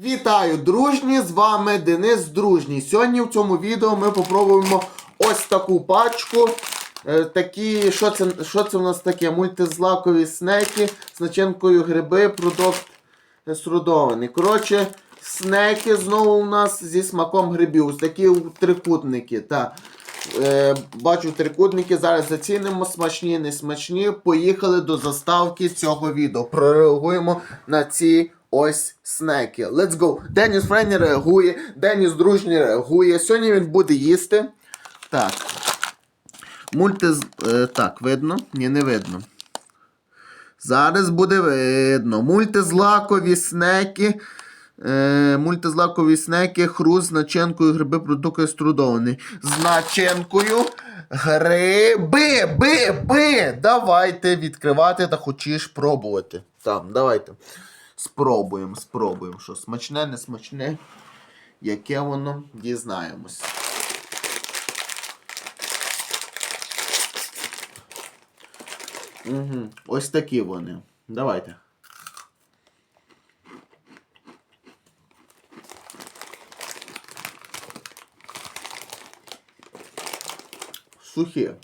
Вітаю, дружні! З вами Денис Дружній. Сьогодні в цьому відео ми попробуємо ось таку пачку. Е, такі, що це, що це в нас таке? Мультизлакові снеки з начинкою гриби, продукт е, срудований. Коротше, снеки знову у нас зі смаком грибів. Ось такі трикутники. Та. Е, бачу трикутники, зараз зацінимо смачні, не смачні. Поїхали до заставки цього відео. Прореагуємо на ці ось снеки. Let's go! Деніс Френі реагує, Деніс дружній реагує. Сьогодні він буде їсти. Так. Мультиз... Е, так, видно? Ні, не видно. Зараз буде видно. Мультизлакові снеки. Е, мультизлакові снеки, хруст з начинкою гриби продукти струдовані. З начинкою гриби, би, би. Давайте відкривати та хочеш пробувати. Там, давайте. Спробуємо, спробуємо. Що смачне, не смачне. Яке воно, дізнаємось. Угу. Ось такі вони. Давайте. Сухі.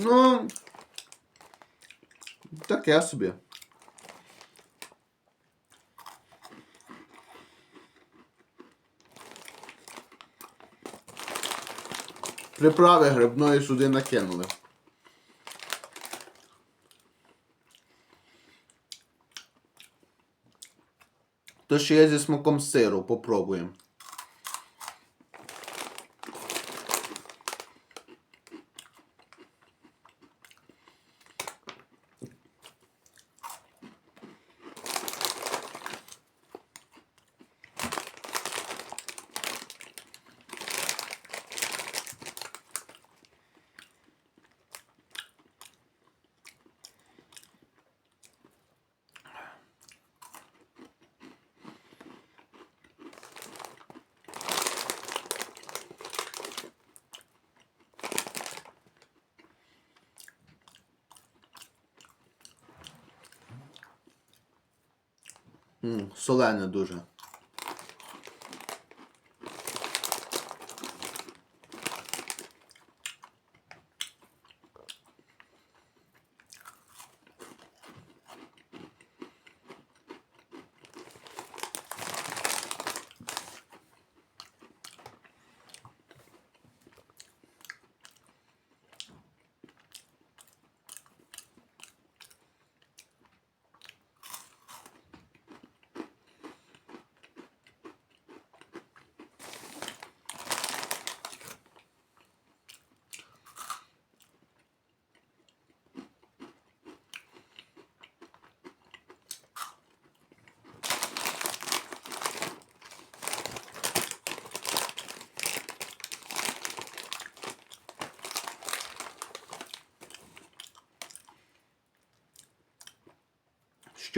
Ну, таке собі. Приправи грибної сюди накинули. То ще є зі смаком сиру, попробуємо. Солене дуже.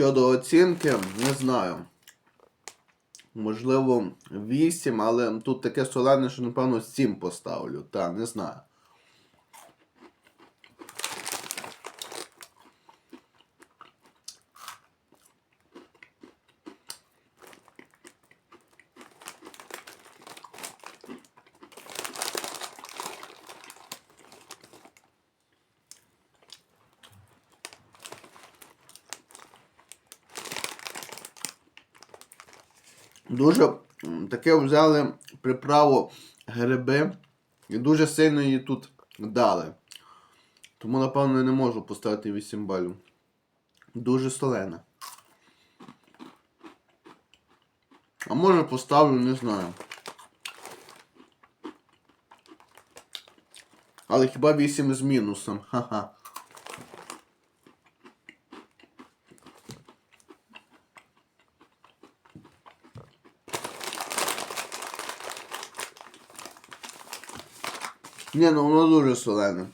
Щодо оцінки, не знаю. Можливо, 8, але тут таке солене, що, напевно, 7 поставлю. Та, не знаю. Дуже таке взяли приправу гриби і дуже сильно її тут дали. Тому, напевно, я не можу поставити 8 балів. Дуже солена. А може поставлю, не знаю. Але хіба 8 з мінусом? Ха-ха. Ні, ну воно дуже солене.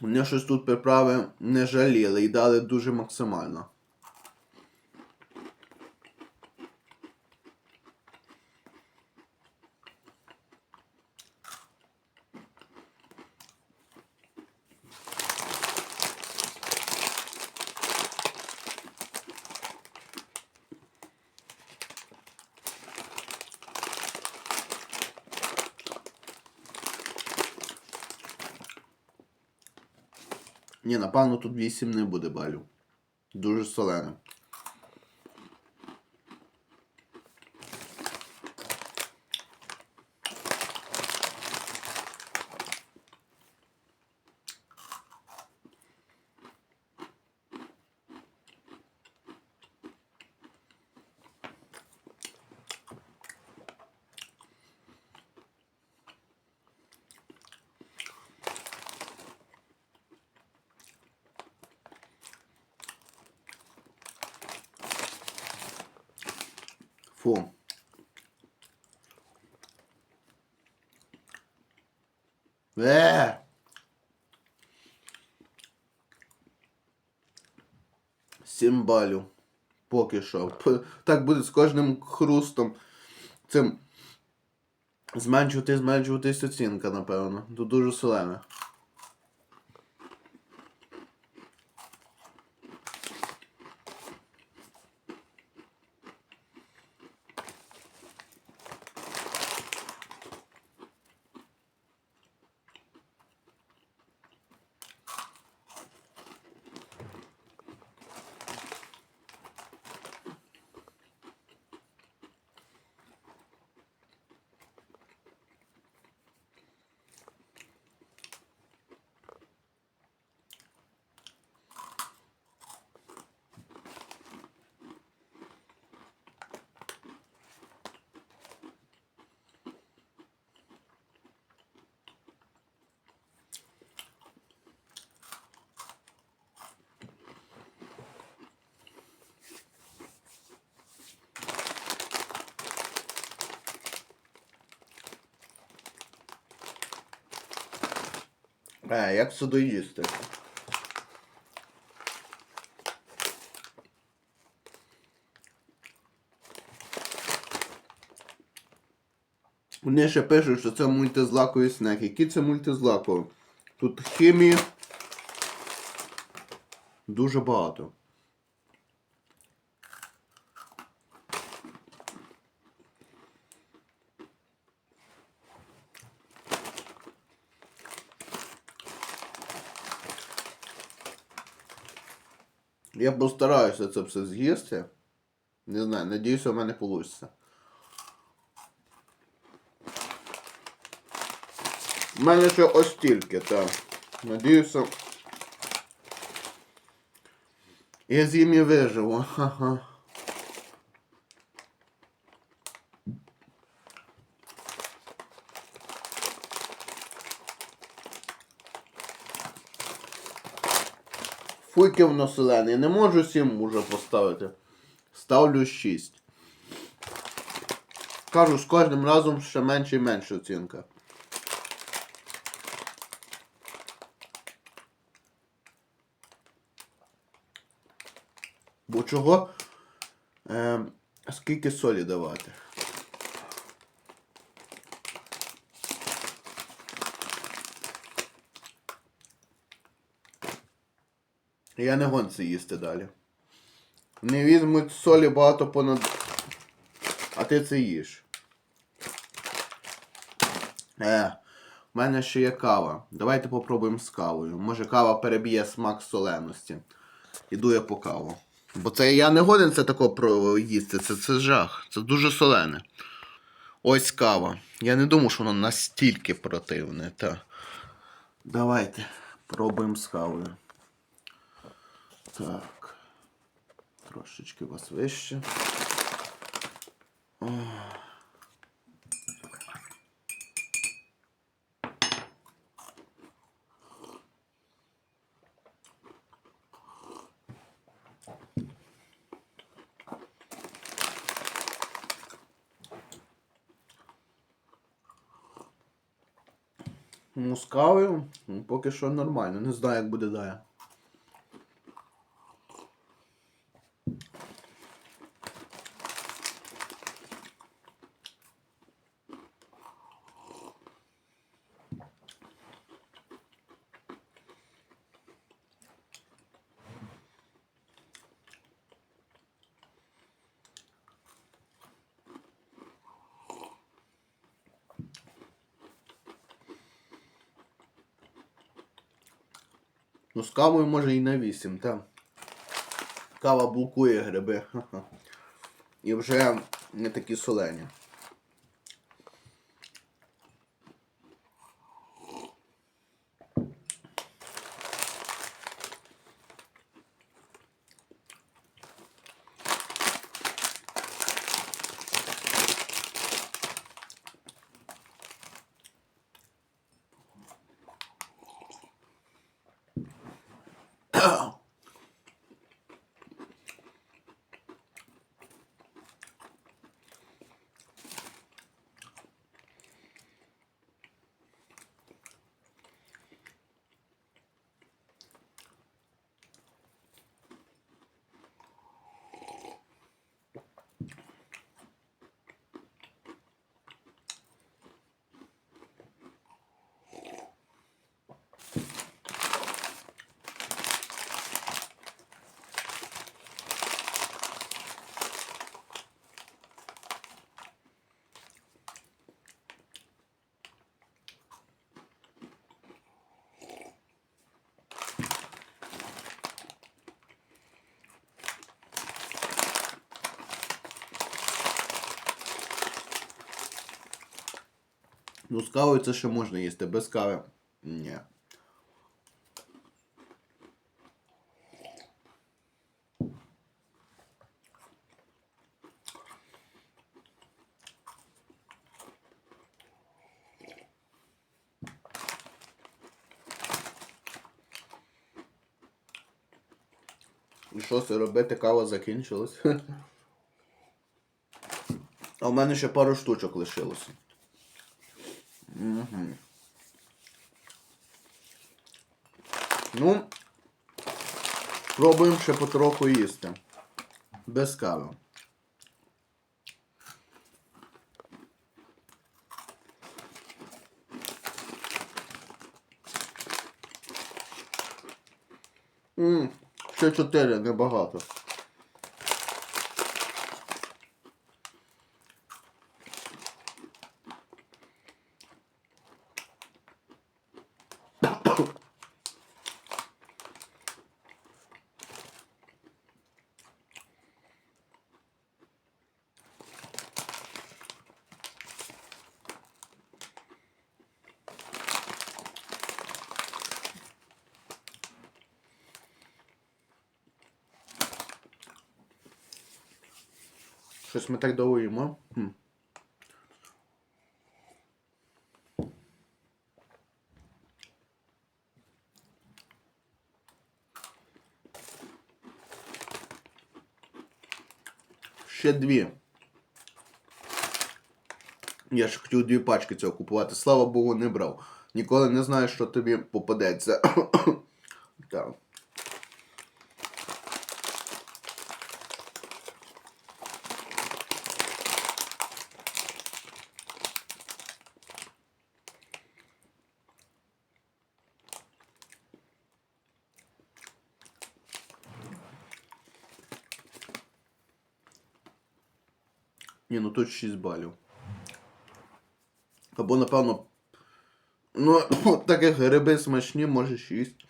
Вони щось тут приправи не жаліли і дали дуже максимально. Ні, напевно, тут 8 не буде балів. Дуже солене. Фу. Е! Сім. Поки що. Так буде з кожним хрустом. Цим. Зменшувати, зменшуватись оцінка, напевно. Тут дуже солене. Е, як сюди їсти? Вони ще пишуть, що це мультизлаковий снек. Які це мультизлакові? Тут хімії дуже багато. Я постараюся це все з'їсти. Не знаю, надіюся, у мене вийде. У мене ще ось тільки, так. Надіюся. Я з'їм і виживу. Ха-ха. Фуйки воно солене. Не можу 7 уже поставити. Ставлю 6. Кажу, з кожним разом ще менше і менше оцінка. Бо чого? Е, скільки солі давати? Я не гон це їсти далі. Не візьмуть солі багато понад. А ти це їш. Е, в мене ще є кава. Давайте попробуємо з кавою. Може кава переб'є смак соленості. Іду я по каву. Бо це я не годен це тако їсти. Це, це жах. Це дуже солене. Ось кава. Я не думав, що воно настільки противне. Та. Давайте пробуємо з кавою. Так. Трошечки вас вище. О. Ну, з кавою ну, поки що нормально. Не знаю, як буде далі. Ну, з кавою може і на 8, так. Кава блокує гриби. І вже не такі солені. Ну, з кавою це ще можна їсти, без кави. Ні. І що це робити? Кава закінчилась. А в мене ще пару штучок лишилося. Угу. Ну, пробуємо ще потроху їсти. Без кави. Ммм, ще чотири, небагато. Щось ми так довго. Ще дві. Я ж хотів дві пачки цього купувати. Слава Богу, не брав. Ніколи не знаю, що тобі попадеться. так. Ні, ну тут 6 балів. Або, напевно. Ну, так як гриби смачні, може 6.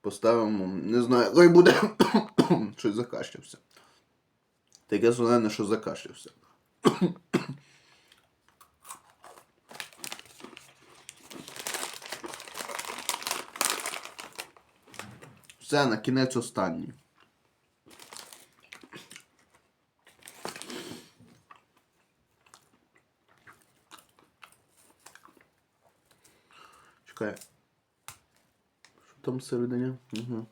Поставимо. Не знаю. Хай буде. Щось закашлявся. Таке зелене, що закашлявся. Все, на кінець останній. там всередині. Угу.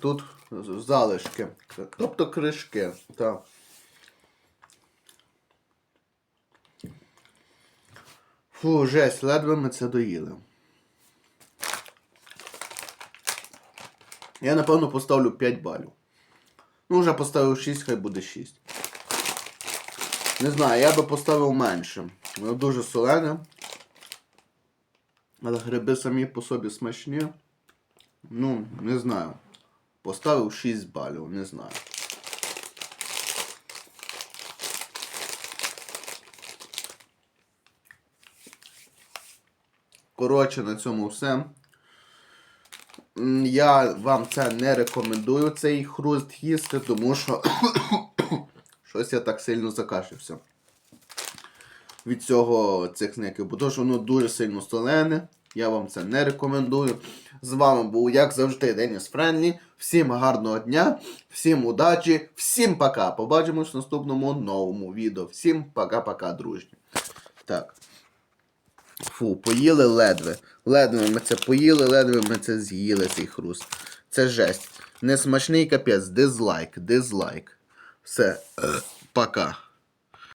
Тут залишки, тобто кришки. так. Фу, жесть, ледве ми це доїли. Я напевно поставлю 5 балів. Ну, вже поставив 6, хай буде 6. Не знаю, я би поставив менше. Воно дуже солене. Але гриби самі по собі смачні. Ну, не знаю. Поставив 6 балів, не знаю. Коротше, на цьому все. Я вам це не рекомендую, цей хруст їсти, тому що щось я так сильно закашлявся від цього цих снеків, бо що воно дуже сильно солене. Я вам це не рекомендую. З вами був, як завжди, Деніс Френлі. Всім гарного дня, всім удачі, всім пока. Побачимось в наступному новому відео. Всім пока-пока, дружні. Так. Фу, поїли ледве. Ледве ми це поїли, ледве ми це з'їли, цей хруст. Це жесть. Несмачний капець, дизлайк, дизлайк. Все, пока.